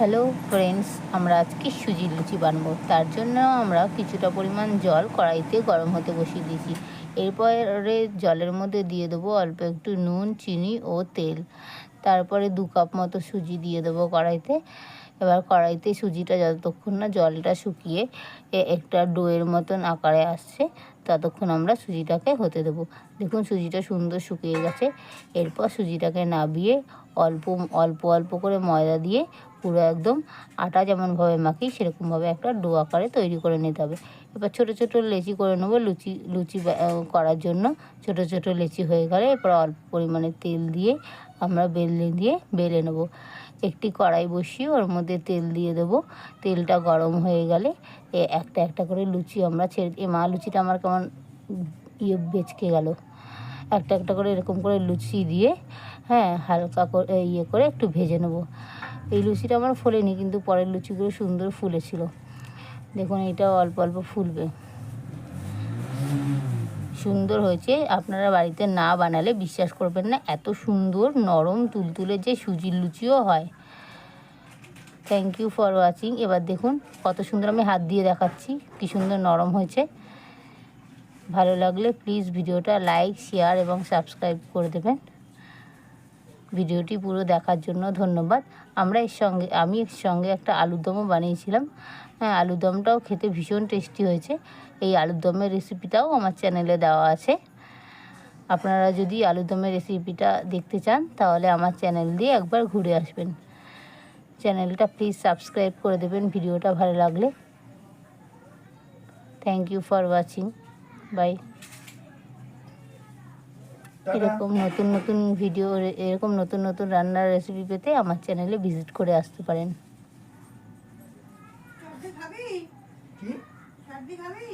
Hello friends আমরা আজকে সুজির লুচি বানাবো। তার জন্য আমরা কিছুটা পরিমাণ জল কড়াইতে গরম হতে বসিয়ে দিয়েছি। এরপরে জলের মধ্যে দিয়ে দেবো অল্প একটু নুন, চিনি ও তেল। তারপরে দু কাপ মতো সুজি দিয়ে দেবো কড়াইতে। এবার কড়াইতে সুজিটা যতক্ষণ না জলটা শুকিয়ে একটা ডোয়ের মতন আকারে আসছে ততক্ষণ আমরা সুজিটাকে হতে দেবো। দেখুন সুজিটা সুন্দর শুকিয়ে গেছে। এরপর সুজিটাকে নাবিয়ে অল্প অল্প অল্প করে ময়দা দিয়ে পুরো একদম আটা যেমনভাবে মাখি সেরকমভাবে একটা ডো আকারে তৈরি করে নিতে হবে। এবার ছোটো ছোটো লেচি করে নেব লুচি লুচি করার জন্য। ছোটো ছোটো লেচি হয়ে গেলে এরপর অল্প পরিমাণে তেল দিয়ে আমরা বেলে দিয়ে বেলে নেব। একটি কড়াই বসিয়ে ওর মধ্যে তেল দিয়ে দেবো। তেলটা গরম হয়ে গেলে এ একটা একটা করে লুচি আমরা ছেড়ে এ মা, লুচিটা আমার কেমন ইয়ে বেচকে গেল। একটা একটা করে এরকম করে লুচি দিয়ে হ্যাঁ হালকা করে ইয়ে করে একটু ভেজে নেব। এই লুচিটা আমার ফোলেনি, কিন্তু পরের লুচিগুলো সুন্দর ফুলেছিল। দেখুন এটা অল্প অল্প ফুলবে। সুন্দর হয়েছে। আপনারা বাড়িতে না বানালে বিশ্বাস করবেন না, এত সুন্দর নরম তুলতুলে যে সুজির লুচিও হয়। থ্যাংক ইউ ফর ওয়াচিং এবার দেখুন কত সুন্দর আমি হাত দিয়ে দেখাচ্ছি, কী সুন্দর নরম হয়েছে। ভালো লাগলে প্লিজ ভিডিওটা লাইক শেয়ার এবং সাবস্ক্রাইব করে দেবেন। ভিডিওটি পুরো দেখার জন্য ধন্যবাদ। আমরা এর সঙ্গে, আমি এর সঙ্গে একটা আলুর দমও বানিয়েছিলাম। হ্যাঁ আলুর দমটাও খেতে ভীষণ টেস্টি হয়েছে। এই আলুর দমের রেসিপিটাও আমার চ্যানেলে দেওয়া আছে। আপনারা যদি আলুর দমের রেসিপিটা দেখতে চান, তাহলে আমার চ্যানেল দিয়ে একবার ঘুরে আসবেন। চ্যানেলটা প্লিজ সাবস্ক্রাইব করে দেবেন, ভিডিওটা ভালো লাগলে। Thank you for watching bye এরকম নতুন নতুন ভিডিও এরকম নতুন নতুন রান্নার রেসিপি পেতে আমার চ্যানেলে ভিজিট করে আসতে পারেন। খাবি? কি? খাবি খাবি?